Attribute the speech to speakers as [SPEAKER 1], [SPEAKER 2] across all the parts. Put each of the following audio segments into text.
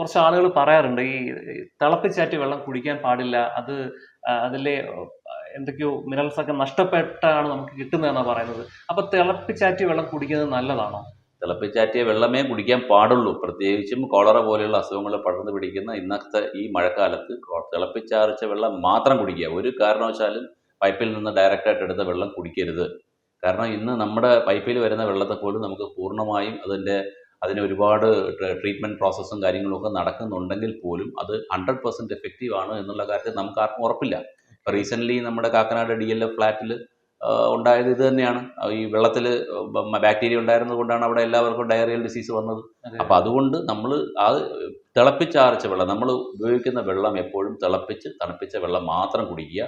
[SPEAKER 1] കുറച്ച് ആളുകൾ പറയാറുണ്ട് ഈ തിളപ്പിച്ചാറ്റി വെള്ളം കുടിക്കാൻ പാടില്ല അത് അതിലെ എന്തൊക്കെയോ മിനറൽസ് ഒക്കെ നഷ്ടപ്പെട്ടാണ് നമുക്ക് കിട്ടുന്നതെന്നാണ് പറയുന്നത്. അപ്പൊ തിളപ്പിച്ചാറ്റി വെള്ളം കുടിക്കുന്നത് നല്ലതാണോ?
[SPEAKER 2] തിളപ്പിച്ചാറ്റിയ വെള്ളമേ കുടിക്കാൻ പാടുള്ളൂ. പ്രത്യേകിച്ചും കോളറ പോലെയുള്ള അസുഖങ്ങൾ പടർന്നു പിടിക്കുന്ന ഇന്നത്തെ ഈ മഴക്കാലത്ത് തിളപ്പിച്ചാറിച്ച വെള്ളം മാത്രം കുടിക്കുക. ഒരു കാരണവശാലും പൈപ്പിൽ നിന്ന് ഡയറക്റ്റായിട്ട് എടുത്ത വെള്ളം കുടിക്കരുത്. കാരണം ഇന്ന് നമ്മുടെ പൈപ്പിൽ വരുന്ന വെള്ളത്തെ പോലും നമുക്ക് പൂർണമായും അതിന്റെ അതിന് ഒരുപാട് ട്രീറ്റ്മെന്റ് പ്രോസസ്സും കാര്യങ്ങളൊക്കെ നടക്കുന്നുണ്ടെങ്കിൽ പോലും അത് ഹൺഡ്രഡ് പെർസെന്റ് എഫക്റ്റീവ് ആണ് എന്നുള്ള കാര്യത്തിൽ നമുക്ക് ആർക്കും ഉറപ്പില്ല. ഇപ്പോൾ റീസെന്റ്ലി നമ്മുടെ കാക്കനാട് ഡി എൽ എഫ് ഫ്ലാറ്റിൽ ഉണ്ടായത് ഇത് തന്നെയാണ്. ഈ വെള്ളത്തിൽ ബാക്ടീരിയ ഉണ്ടായിരുന്നത് കൊണ്ടാണ് അവിടെ എല്ലാവർക്കും ഡയറിയൽ ഡിസീസ് വന്നത്. അപ്പം അതുകൊണ്ട് നമ്മൾ അത് തിളപ്പിച്ചാറിച്ച വെള്ളം നമ്മൾ ഉപയോഗിക്കുന്ന വെള്ളം എപ്പോഴും തിളപ്പിച്ച് തണുപ്പിച്ച വെള്ളം മാത്രം കുടിക്കുക.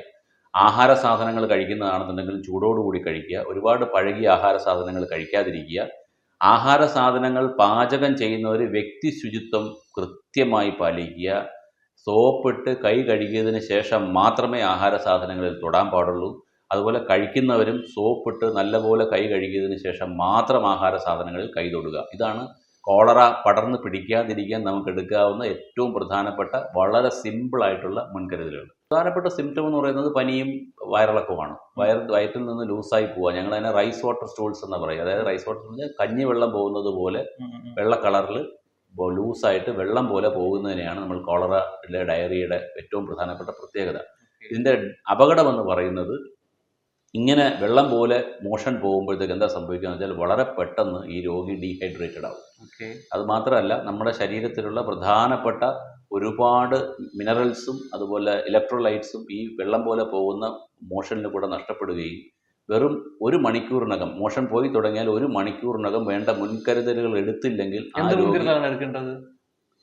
[SPEAKER 2] ആഹാര സാധനങ്ങൾ കഴിക്കുന്നതാണെന്നുണ്ടെങ്കിലും ചൂടോടുകൂടി കഴിക്കുക. ഒരുപാട് പഴകിയ ആഹാര സാധനങ്ങൾ കഴിക്കാതിരിക്കുക. ആഹാര സാധനങ്ങൾ പാചകം ഒരു വ്യക്തി ശുചിത്വം കൃത്യമായി പാലിക്കുക. സോപ്പിട്ട് കൈ കഴുകിയതിന് ശേഷം മാത്രമേ ആഹാര സാധനങ്ങളിൽ തൊടാൻ പാടുള്ളൂ. അതുപോലെ കഴിക്കുന്നവരും സോപ്പിട്ട് നല്ലപോലെ കൈ കഴുകിയതിന് ശേഷം മാത്രം ആഹാര സാധനങ്ങളിൽ കൈ തൊടുക. ഇതാണ് കോളറ പടർന്ന് പിടിക്കാതിരിക്കാൻ നമുക്ക് എടുക്കാവുന്ന ഏറ്റവും പ്രധാനപ്പെട്ട വളരെ സിമ്പിളായിട്ടുള്ള മുൻകരുതലുകൾ. പ്രധാനപ്പെട്ട സിംറ്റം എന്ന് പറയുന്നത് പനിയും വയറിളക്കുമാണ് വയർ വയറ്റിൽ നിന്ന് ലൂസായി പോവുക. ഞങ്ങൾ അതിനെ റൈസ് വാട്ടർ സ്റ്റോൾസ് എന്ന് പറയും അതായത് റൈസ് വാട്ടർ എന്ന് പറഞ്ഞാൽ കഞ്ഞിവെള്ളം പോകുന്നത് പോലെ. വെള്ള കളറിൽ ലൂസായിട്ട് വെള്ളം പോലെ പോകുന്നതിനെയാണ് നമ്മൾ കോളറ ഡയറിയുടെ ഏറ്റവും പ്രധാനപ്പെട്ട പ്രത്യേകത. ഇതിന്റെ അപകടമെന്ന് പറയുന്നത് ഇങ്ങനെ വെള്ളം പോലെ മോഷൻ പോകുമ്പോഴത്തേക്ക് എന്താ സംഭവിക്കുക എന്ന് വെച്ചാൽ വളരെ പെട്ടെന്ന് ഈ രോഗി ഡീഹൈഡ്രേറ്റഡ് ആവും. അത് മാത്രമല്ല നമ്മുടെ ശരീരത്തിലുള്ള പ്രധാനപ്പെട്ട ഒരുപാട് മിനറൽസും അതുപോലെ ഇലക്ട്രോലൈറ്റ്സും ഈ വെള്ളം പോലെ പോകുന്ന മോഷനിൽ കൂടെ നഷ്ടപ്പെടുകയും വെറും ഒരു മണിക്കൂറിനകം മോഷൻ പോയി തുടങ്ങിയാൽ ഒരു മണിക്കൂറിനകം വേണ്ട മുൻകരുതലുകൾ എടുത്തില്ലെങ്കിൽ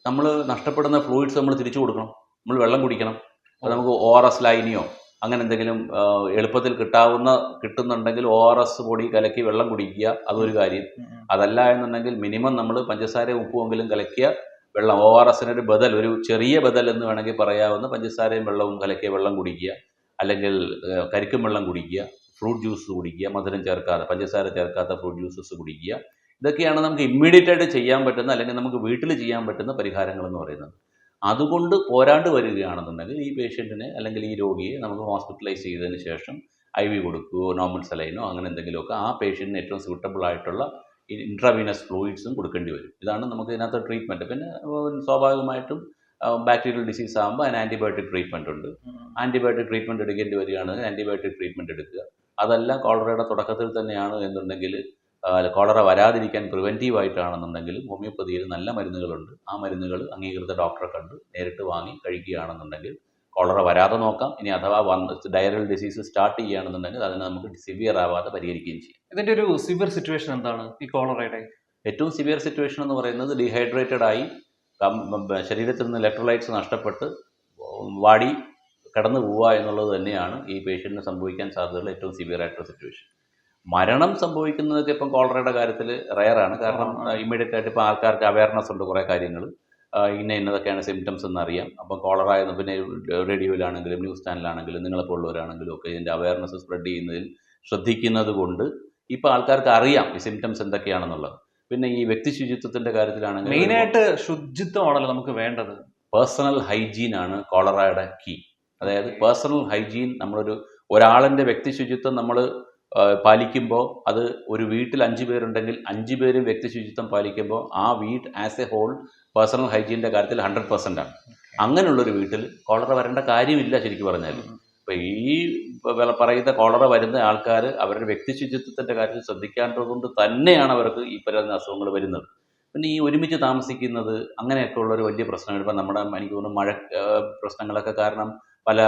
[SPEAKER 2] നമ്മൾ നഷ്ടപ്പെടുന്ന ഫ്ലൂയിഡ്സ് നമ്മൾ തിരിച്ചു കൊടുക്കണം. നമ്മൾ വെള്ളം കുടിക്കണം. അപ്പോൾ നമുക്ക് ഒ ആർ എസ് ലൈനിയോ അങ്ങനെ എന്തെങ്കിലും എളുപ്പത്തിൽ കിട്ടാവുന്ന കിട്ടുന്നുണ്ടെങ്കിൽ ഒ ആർ എസ് പൊടി കലക്കി വെള്ളം കുടിക്കുക അതൊരു കാര്യം. അതല്ല എന്നുണ്ടെങ്കിൽ മിനിമം നമ്മൾ പഞ്ചസാര ഉപ്പുമെങ്കിലും കലക്കിയ വെള്ളം ഒ ആർ എസിനൊരു ബദൽ ഒരു ചെറിയ ബദൽ എന്ന് വേണമെങ്കിൽ പറയാവുന്ന പഞ്ചസാരയും വെള്ളവും കലക്കിയ വെള്ളം കുടിക്കുക. അല്ലെങ്കിൽ കരിക്കും വെള്ളം കുടിക്കുക ഫ്രൂട്ട് ജ്യൂസ് കുടിക്കുക മധുരം ചേർക്കാതെ പഞ്ചസാര ചേർക്കാത്ത ഫ്രൂട്ട് ജ്യൂസസ് കുടിക്കുക. ഇതൊക്കെയാണ് നമുക്ക് ഇമ്മീഡിയറ്റ് ആയിട്ട് ചെയ്യാൻ പറ്റുന്ന അല്ലെങ്കിൽ നമുക്ക് വീട്ടിൽ ചെയ്യാൻ പറ്റുന്ന പരിഹാരങ്ങൾ എന്ന് പറയുന്നത്. അതുകൊണ്ട് പോരാണ്ട് വരികയാണെന്നുണ്ടെങ്കിൽ ഈ പേഷ്യന്റിനെ അല്ലെങ്കിൽ ഈ രോഗിയെ നമുക്ക് ഹോസ്പിറ്റലൈസ് ചെയ്തതിന് ശേഷം ഐ വി കൊടുക്കുകയോ നോർമൽ സലൈനോ അങ്ങനെ എന്തെങ്കിലുമൊക്കെ ആ പേഷ്യന്റിന് ഏറ്റവും സ്യൂട്ടബിൾ ആയിട്ടുള്ള ഇൻട്രാവീനസ് ഫ്ലൂയിഡ്സും കൊടുക്കേണ്ടി വരും. ഇതാണ് നമുക്ക് ഇതിനകത്ത് ട്രീറ്റ്മെന്റ് പിന്നെ സ്വാഭാവികമായിട്ടും ബാക്ടീരിയൽ ഡിസീസ് ആകുമ്പോൾ അതിന് ആന്റിബയോട്ടിക് ട്രീറ്റ്മെന്റ് ഉണ്ട്. ആന്റിബയോട്ടിക് ട്രീറ്റ്മെന്റ് എടുക്കേണ്ടി വരികയാണെങ്കിൽ ആന്റിബയോട്ടിക് ട്രീറ്റ്മെന്റ് എടുക്കുക. അതല്ല കോളറയുടെ തുടക്കത്തിൽ തന്നെയാണ് എന്നുണ്ടെങ്കിൽ കോളറ വരാതിരിക്കാൻ പ്രിവെന്റീവ് ആയിട്ടാണെന്നുണ്ടെങ്കിൽ ഹോമിയോപ്പതിയിൽ നല്ല മരുന്നുകളുണ്ട്. ആ മരുന്നുകൾ അംഗീകൃത ഡോക്ടറെ കണ്ട് നേരിട്ട് വാങ്ങി കഴിക്കുകയാണെന്നുണ്ടെങ്കിൽ കോളറ വരാതെ നോക്കാം. ഇനി അഥവാ വന്ന് ഡയറൽ ഡിസീസ് സ്റ്റാർട്ട് ചെയ്യുകയാണെന്നുണ്ടെങ്കിൽ അതിനെ നമുക്ക് സിവിയർ ആവാതെ പരിഹരിക്കുകയും ചെയ്യാം.
[SPEAKER 1] ഇതിന്റെ ഒരു സിവിയർ സിറ്റുവേഷൻ എന്താണ് ഈ കോളറയുടെ?
[SPEAKER 2] ഏറ്റവും സിവിയർ സിറ്റുവേഷൻ എന്ന് പറയുന്നത് ഡീഹൈഡ്രേറ്റഡ് ആയി ശരീരത്തിൽ നിന്ന് ഇലക്ട്രോലൈറ്റ്സ് നഷ്ടപ്പെട്ട് വാടി കടന്നു പോവുക എന്നുള്ളത് തന്നെയാണ് ഈ പേഷ്യന്റിന് സംഭവിക്കാൻ സാധ്യതയുള്ള ഏറ്റവും സിവിയർ ആയിട്ടുള്ള സിറ്റുവേഷൻ മരണം സംഭവിക്കുന്നതൊക്കെ ഇപ്പം കോളറയുടെ കാര്യത്തിൽ റയറാണ് കാരണം ഇമ്മീഡിയറ്റ് ആയിട്ട് ഇപ്പം ആൾക്കാർക്ക് അവയർനെസ് ഉണ്ട് കുറേ കാര്യങ്ങൾ ഇന്ന ഇന്നതൊക്കെയാണ് സിംറ്റംസ് എന്നറിയാം. അപ്പോൾ കോളറ എന്ന് പിന്നെ റേഡിയോയിലാണെങ്കിലും ന്യൂസ് ചാനലാണെങ്കിലും നിങ്ങളെപ്പോലുള്ളവരാണെങ്കിലും ഒക്കെ ഇതിന്റെ അവയർനെസ് സ്പ്രെഡ് ചെയ്യുന്നതിൽ ശ്രദ്ധിക്കുന്നത് കൊണ്ട് ഇപ്പോൾ ആൾക്കാർക്ക് അറിയാം ഈ സിംറ്റംസ് എന്തൊക്കെയാണെന്നുള്ളത്. പിന്നെ ഈ വ്യക്തി ശുചിത്വത്തിന്റെ കാര്യത്തിലാണെങ്കിൽ
[SPEAKER 1] മെയിനായിട്ട് ശുചിത്വമാണല്ലോ നമുക്ക് വേണ്ടത്.
[SPEAKER 2] പേഴ്സണൽ ഹൈജീൻ ആണ് കോളറയുടെ കീ അതായത് പേഴ്സണൽ ഹൈജീൻ നമ്മളൊരു ഒരാളിന്റെ വ്യക്തി ശുചിത്വം നമ്മൾ പാലിക്കുമ്പോൾ അത് ഒരു വീട്ടിൽ അഞ്ച് പേരുണ്ടെങ്കിൽ അഞ്ച് പേരും വ്യക്തി ശുചിത്വം പാലിക്കുമ്പോൾ ആ വീട്ട് ആസ് എ ഹോൾ പേഴ്സണൽ ഹൈജീന്റെ കാര്യത്തിൽ ഹൺഡ്രഡ് പെർസെന്റ് ആണ്. അങ്ങനെയുള്ളൊരു വീട്ടിൽ കോളറ വരേണ്ട കാര്യമില്ല ശരിക്കും പറഞ്ഞാൽ ഇപ്പോൾ ഈ പറയുന്ന കോളറ വരുന്ന ആൾക്കാർ അവരുടെ വ്യക്തി ശുചിത്വത്തിന്റെ കാര്യത്തിൽ ശ്രദ്ധിക്കാത്തതുകൊണ്ട് തന്നെയാണ് അവർക്ക് ഈ പറയുന്ന അസുഖങ്ങൾ വരുന്നത്. പിന്നെ ഈ ഒരുമിച്ച് താമസിക്കുന്നത് അങ്ങനെയൊക്കെ ഉള്ളൊരു വലിയ പ്രശ്നമാണ്. ഇപ്പം നമ്മുടെ എനിക്ക് തോന്നുന്നു മഴ പ്രശ്നങ്ങളൊക്കെ കാരണം പല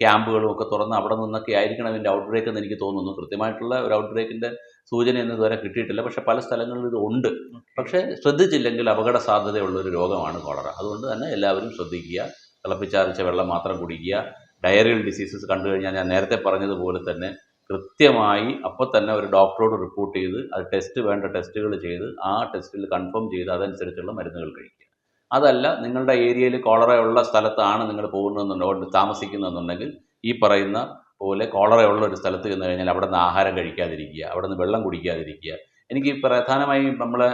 [SPEAKER 2] ക്യാമ്പുകളും ഒക്കെ തുറന്ന് അവിടെ നിന്നൊക്കെ ആയിരിക്കണം ഇതിന്റെ ഔട്ട് ബ്രേക്ക് എന്ന് എനിക്ക് തോന്നുന്നു. കൃത്യമായിട്ടുള്ള ഒരു ഔട്ട് ബ്രേക്കിന്റെ സൂചന ഇന്ന് ഇതുവരെ കിട്ടിയിട്ടില്ല. പക്ഷേ പല സ്ഥലങ്ങളിലും ഇത് ഉണ്ട്. പക്ഷേ ശ്രദ്ധിച്ചില്ലെങ്കിൽ അപകട സാധ്യതയുള്ള ഒരു രോഗമാണ് കോളറ. അതുകൊണ്ട് തന്നെ എല്ലാവരും ശ്രദ്ധിക്കുക. തിളപ്പിച്ചാറിച്ച വെള്ളം മാത്രം കുടിക്കുക. ഡയറിയൽ ഡിസീസസ് കണ്ടു കഴിഞ്ഞാൽ ഞാൻ നേരത്തെ പറഞ്ഞതുപോലെ തന്നെ കൃത്യമായി അപ്പോൾ തന്നെ ഒരു ഡോക്ടറോട് റിപ്പോർട്ട് ചെയ്ത് അത് ടെസ്റ്റ് വേണ്ട ടെസ്റ്റുകൾ ചെയ്ത് ആ ടെസ്റ്റിൽ കൺഫേം ചെയ്ത് അതനുസരിച്ചുള്ള മരുന്നുകൾ കഴിക്കുക. അതല്ല നിങ്ങളുടെ ഏരിയയിൽ കോളറ ഉള്ള സ്ഥലത്താണ് നിങ്ങൾ പോകുന്നതെന്നുണ്ടെങ്കിൽ താമസിക്കുന്നതെന്നുണ്ടെങ്കിൽ ഈ പറയുന്ന പോലെ കോളറയുള്ള ഒരു സ്ഥലത്ത് ചെന്ന് കഴിഞ്ഞാൽ അവിടെ നിന്ന് ആഹാരം കഴിക്കാതിരിക്കുക അവിടെ നിന്ന് വെള്ളം കുടിക്കാതിരിക്കുക. എനിക്ക് പ്രധാനമായും നമ്മളെ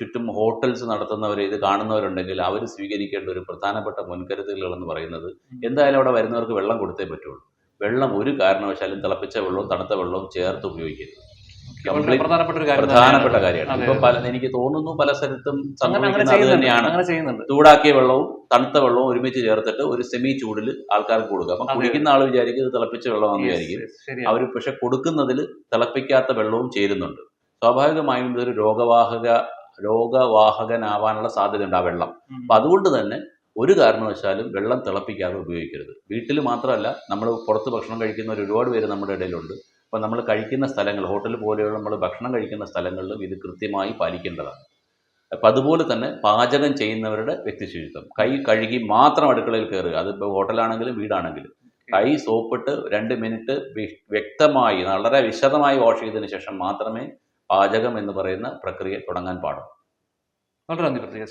[SPEAKER 2] ചുറ്റും ഹോട്ടൽസ് നടത്തുന്നവർ ഇത് കാണുന്നവരുണ്ടെങ്കിൽ അവർ സ്വീകരിക്കേണ്ട ഒരു പ്രധാനപ്പെട്ട മുൻകരുതലുകളെന്ന് പറയുന്നത് എന്തായാലും അവിടെ വരുന്നവർക്ക് വെള്ളം കൊടുത്തേ പറ്റുള്ളൂ. വെള്ളം ഒരു കാരണവശാലും തിളപ്പിച്ച വെള്ളവും തണുത്ത വെള്ളവും ചേർത്ത് ഉപയോഗിക്കരുത്.
[SPEAKER 1] പ്രധാനപ്പെട്ട ഒരു
[SPEAKER 2] പ്രധാനപ്പെട്ട കാര്യമാണ്. ഇപ്പൊ പല എനിക്ക് തോന്നുന്നു പല സ്ഥലത്തും സംഭവിക്കുന്നത് തന്നെയാണ്. ചൂടാക്കിയ വെള്ളവും തണുത്ത വെള്ളവും ഒരുമിച്ച് ചേർത്തിട്ട് ഒരു സെമി ചൂടിൽ ആൾക്കാർക്ക് കൊടുക്കുക. അപ്പം കുടിക്കുന്ന ആൾ വിചാരിക്കും ഇത് തിളപ്പിച്ച വെള്ളമാണെന്ന് വിചാരിക്കും. അവർ പക്ഷെ കൊടുക്കുന്നതിൽ തിളപ്പിക്കാത്ത വെള്ളവും ചേരുന്നുണ്ട്. സ്വാഭാവികമായും ഇതൊരു രോഗവാഹക രോഗവാഹകനാവാനുള്ള സാധ്യതയുണ്ട് ആ വെള്ളം. അപ്പം അതുകൊണ്ട് തന്നെ ഒരു കാരണവശാലും വെള്ളം തിളപ്പിക്കാതെ ഉപയോഗിക്കരുത്. വീട്ടിൽ മാത്രമല്ല നമ്മൾ പുറത്ത് ഭക്ഷണം കഴിക്കുന്ന ഒരുപാട് പേര് നമ്മുടെ ഇടയിലുണ്ട്. അപ്പം നമ്മൾ കഴിക്കുന്ന സ്ഥലങ്ങൾ ഹോട്ടൽ പോലെയുള്ള നമ്മൾ ഭക്ഷണം കഴിക്കുന്ന സ്ഥലങ്ങളിലും ഇത് കൃത്യമായി പാലിക്കേണ്ടതാണ്. അപ്പം അതുപോലെ തന്നെ പാചകം ചെയ്യുന്നവരുടെ വ്യക്തിശുചിത്വം. കൈ കഴുകി മാത്രം അടുക്കളയിൽ കയറുക. അതിപ്പോൾ ഹോട്ടലാണെങ്കിലും വീടാണെങ്കിലും. കൈ സോപ്പിട്ട് രണ്ട് മിനിറ്റ് വ്യക്തമായി വളരെ വിശദമായി വാഷ് ചെയ്തതിന് ശേഷം മാത്രമേ പാചകം എന്ന് പറയുന്ന പ്രക്രിയ തുടങ്ങാൻ പാടുള്ളൂ.
[SPEAKER 1] വളരെ നന്ദി പ്രത്യേക